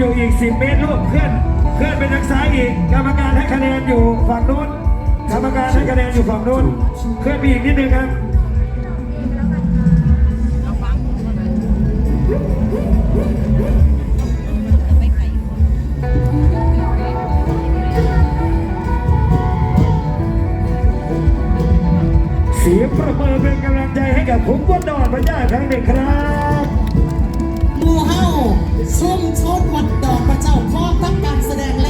อยู่อีก 10 เมตรลูกเคลื่อนเคลื่อนไปทางซ้ายอีก กรรมการให้คะแนนอยู่ฝั่งนู้นกรรมการให้คะแนนอยู่ฝั่งนู้นเคลื่อนไปอีกนิดนึงครับเสียงประเมินเป็นกำลังใจให้กับผมวัดดอนพระเจ้าครั้งหนึ่งครับ ชุ่มชนวัดดอกพระเจ้าพร้อมทั้งการแสดงและ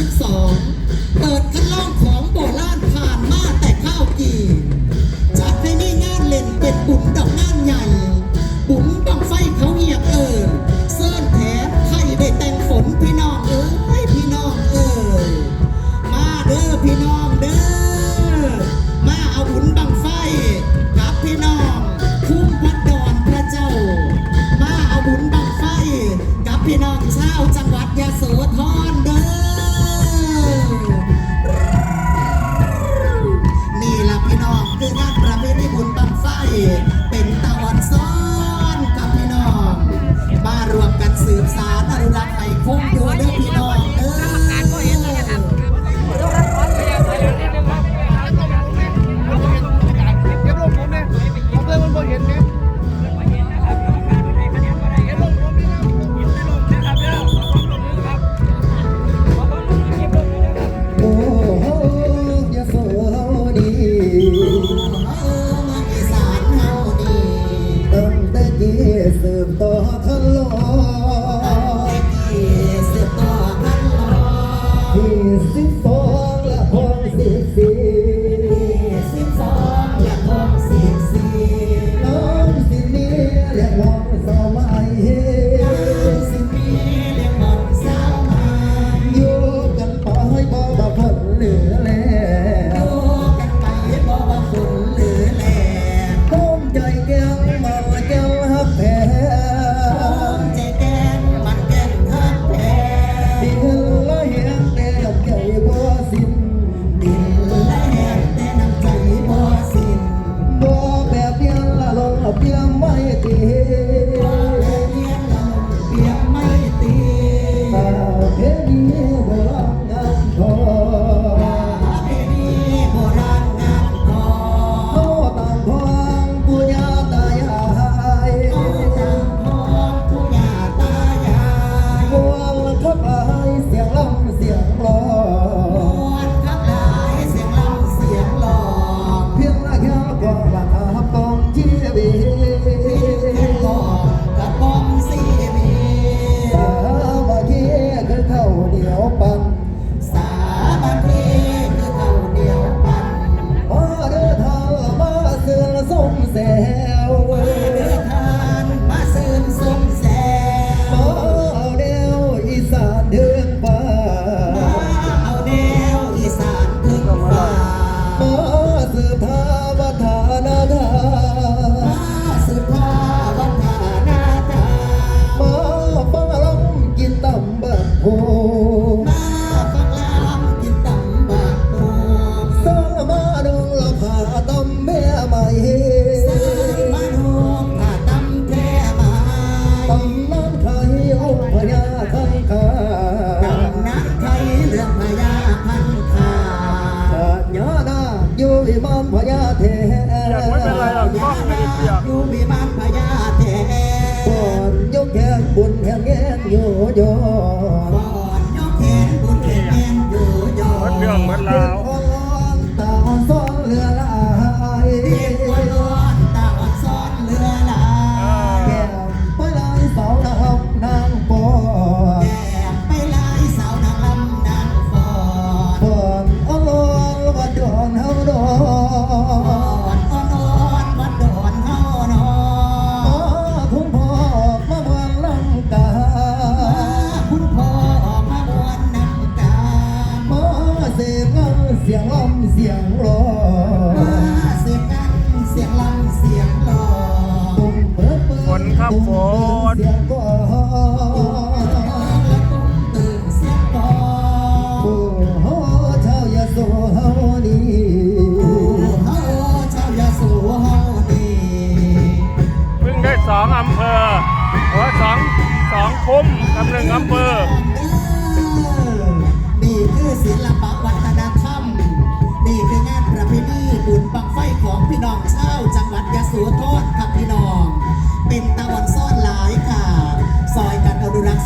12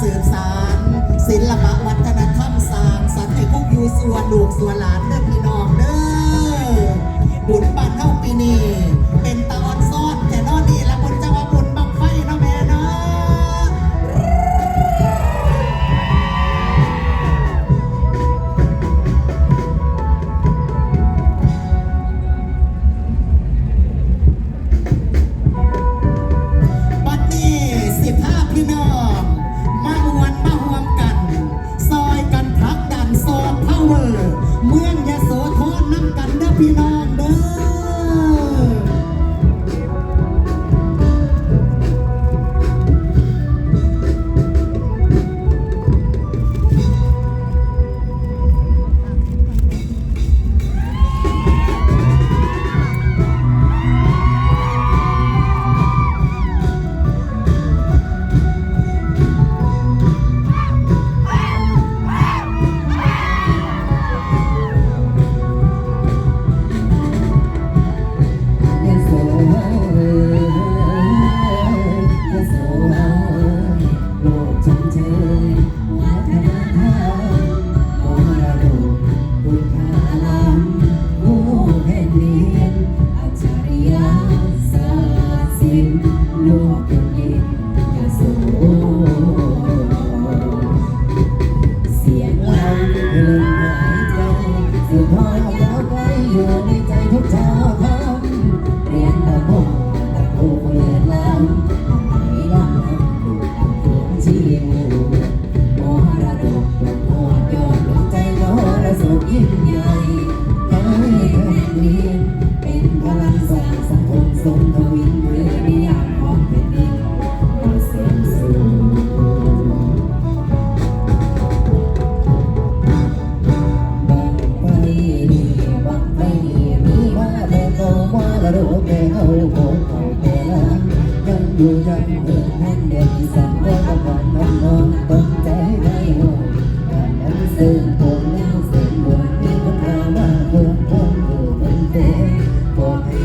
สืบสารศิลปะวัฒนธรรมสางสันให้พวกอยู่ส่วนลูกส่วนหลานเด้อพี่น้องเด้อบุญบ้นเฮาปีนี้เป็นตะวั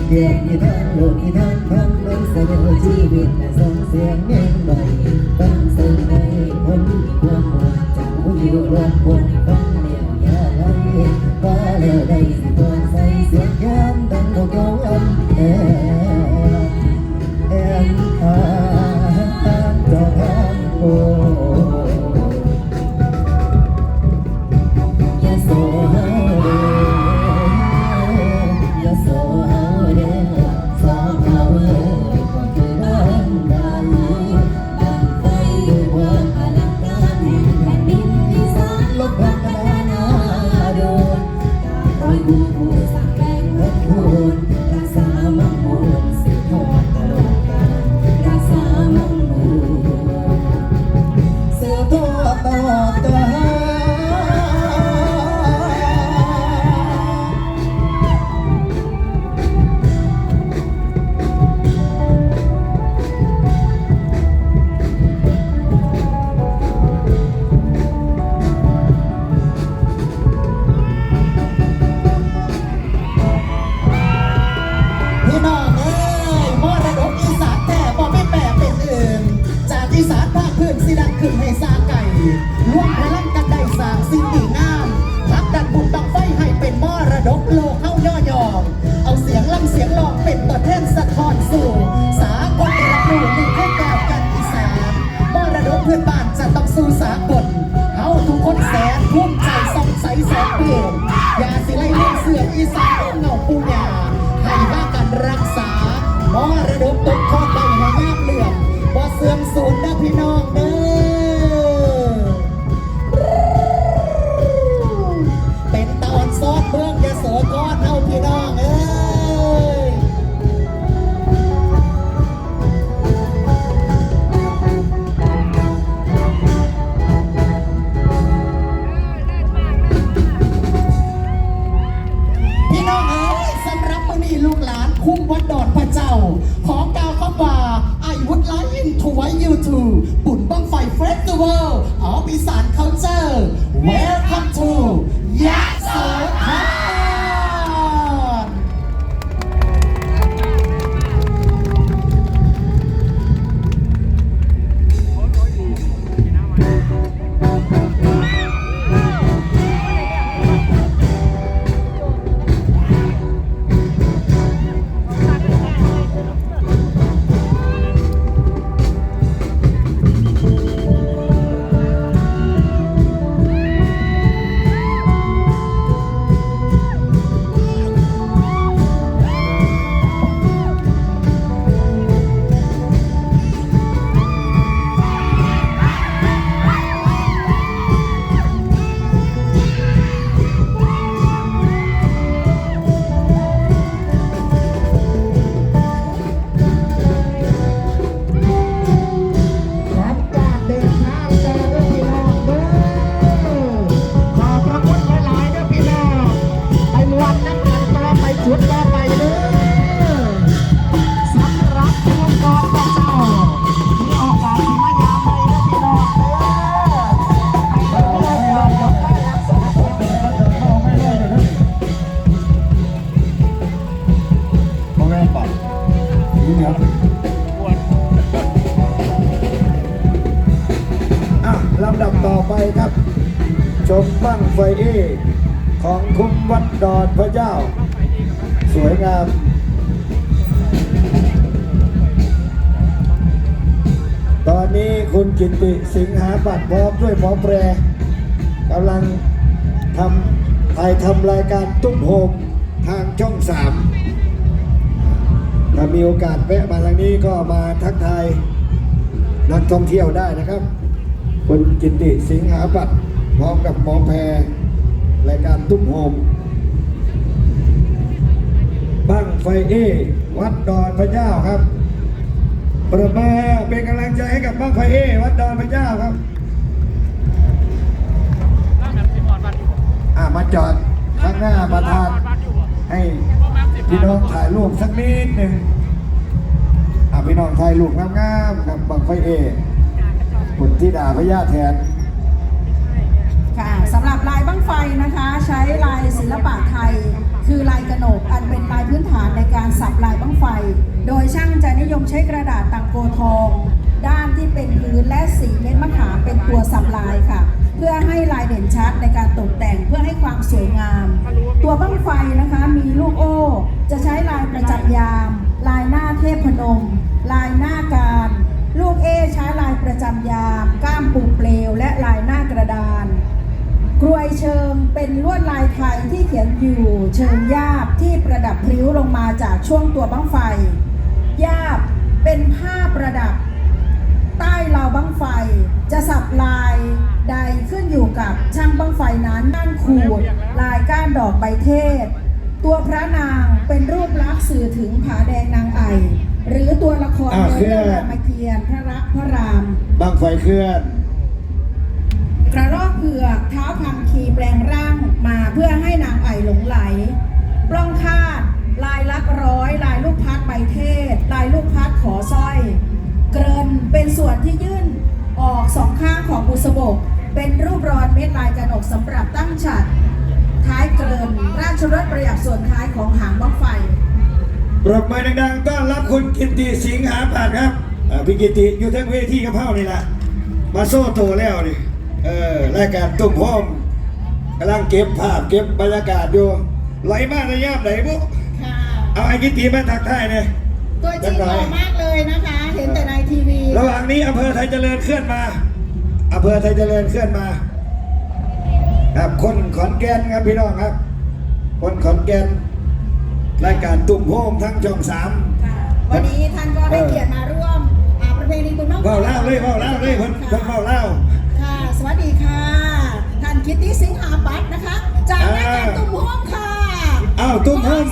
việc như thân lụt như thân thân đứng xây nhau chi việc là sông riêng nên bởi tâm sự này hôm qua buồn chẳng có nhiều luôn buồn สู่ สากลระดูหนึ่งให้กาวกันอีสานมรดกเพื่อนบ้านจะต้องสู่สากลเอาทุกคนแสนภูมิใจสงสัยแสนเปลี่ยอย่าสิไล่เล่นเสืออีสานเงาปูหยาให้บ้ากันรักษามรดกตน the world of Isan culture. Welcome to ต่อไปครับ ชมบั้งไฟเอของคุ้มวัดดอนพระเจ้า สวยงามตอนนี้คุณกิตติสิงหาปัดพร้อมด้วยหมอแปรกำลังทำถ่ายทำรายการตุ้มโฮมทางช่องสามถ้ามีโอกาสแวะมาทางนี้ก็มาทักทายนักท่องเที่ยวได้นะครับ คุณกิตติสิงหาปัดพร้อมกับหมอแพรรายการตุ้มโฮมบ้างไฟเอ วัดดอนพระเจ้าครับ ประมินเป็นกำลังใจให้กับบ้างไฟเอ วัดดอนพระเจ้าครับอ่ามาจอดข้างหน้าประธานให้พี่น้องถ่ายรูปสักนิดหนึ่งอ่าพี่น้องถ่ายรูปงามๆกับบังไฟเอ คุณที่ด่าพญาแทน ค่ะสำหรับลายบั้งไฟนะคะใช้ลายศิลปะไทย คือลายกระหนกอันเป็นลายพื้นฐานในการสับลายบั้งไฟ โดยช่างจะนิยมใช้กระดาษตังโกทอง ด้านที่เป็นพื้นและสีเม็ดมะขามเป็นตัวสับลายค่ะ เพื่อให้ลายเด่นชัดในการตกแต่งเพื่อให้ความสวยงาม ตัวบั้งไฟนะคะมีลูกโอ้จะใช้ลายประจับยาม ลายหน้าเทพพนม ลายหน้าการ ลูกเอใช้ลายประจำยาม ก้ามปูเปลวและลายหน้ากระดาน กรวยเชิงเป็นลวดลายไทยที่เขียนอยู่เชิงยาบที่ประดับพลิ้วลงมาจากช่วงตัวบั้งไฟ ยาบเป็นผ้าประดับ ใต้ราวบั้งไฟ จะสับลายใดขึ้นอยู่กับช่างบั้งไฟนั้นด้านขูดลายก้านดอกใบเทศ ตัวพระนางเป็นรูปลักษณ์สื่อถึงผาแดงนางไอหรือตัวละครอ่าในเรื่องคือราม เกียรติ์พระรักพระราม บังไฟเคลื่อน กระรอกเผือกเท้าพังคีแปลงร่างมาเพื่อให้นางไอ่หลงไหลปล้องคาด ลายลักร้อย ลายลูกพัดใบเทศ ลายลูกพัดขอสร้อย เกรินเป็นส่วนที่ยื่นออกสองข้างของบุษบก เป็นรูปรอนเม็ดลายกระหนกสำหรับตั้งฉัด ท้ายเกรินราชรถประหยัดส่วนท้ายของหางบ้องไฟปรบมือดังๆต้อนรับคุณกิตติสิงหาปัดครับ อ่าพี่กิตติอยู่ทั้งเวทีกับเพ้านี่แหละมาโซ่โตแล้วนี่เออรายการตุ้มโฮมกำลังเก็บภาพเก็บบรรยากาศอยู่ไหลมากในย่ามไหนบุ๊ค่ะ เอาไอ้กิตติมาทักทายเนี่ยตัวจริงหล่อมากเลยนะคะ เห็นแต่ในทีวี ระหว่างนี้อำเภอไทยเจริญเคลื่อนมาอำเภอไทยเจริญเคลื่อนมา ครับคนขอนแก่นครับพี่น้องครับ คนขอนแก่นรายการตุ่มโฮมทั้งช่องสาม ค่ะ วันนี้ท่านก็ได้เกียรติมาร่วม อ่าประเพณีบุญบ้างไฟเว้าเล่าเลยเว้าเล่าเลยเพิ่นเพิ่นเว้าเล่าค่ะ สวัสดีค่ะ ท่านคิตตี้สิงหาปัตนะคะ จากรายการตุ้มห้องค่ะอ้าวตุ้มโฮม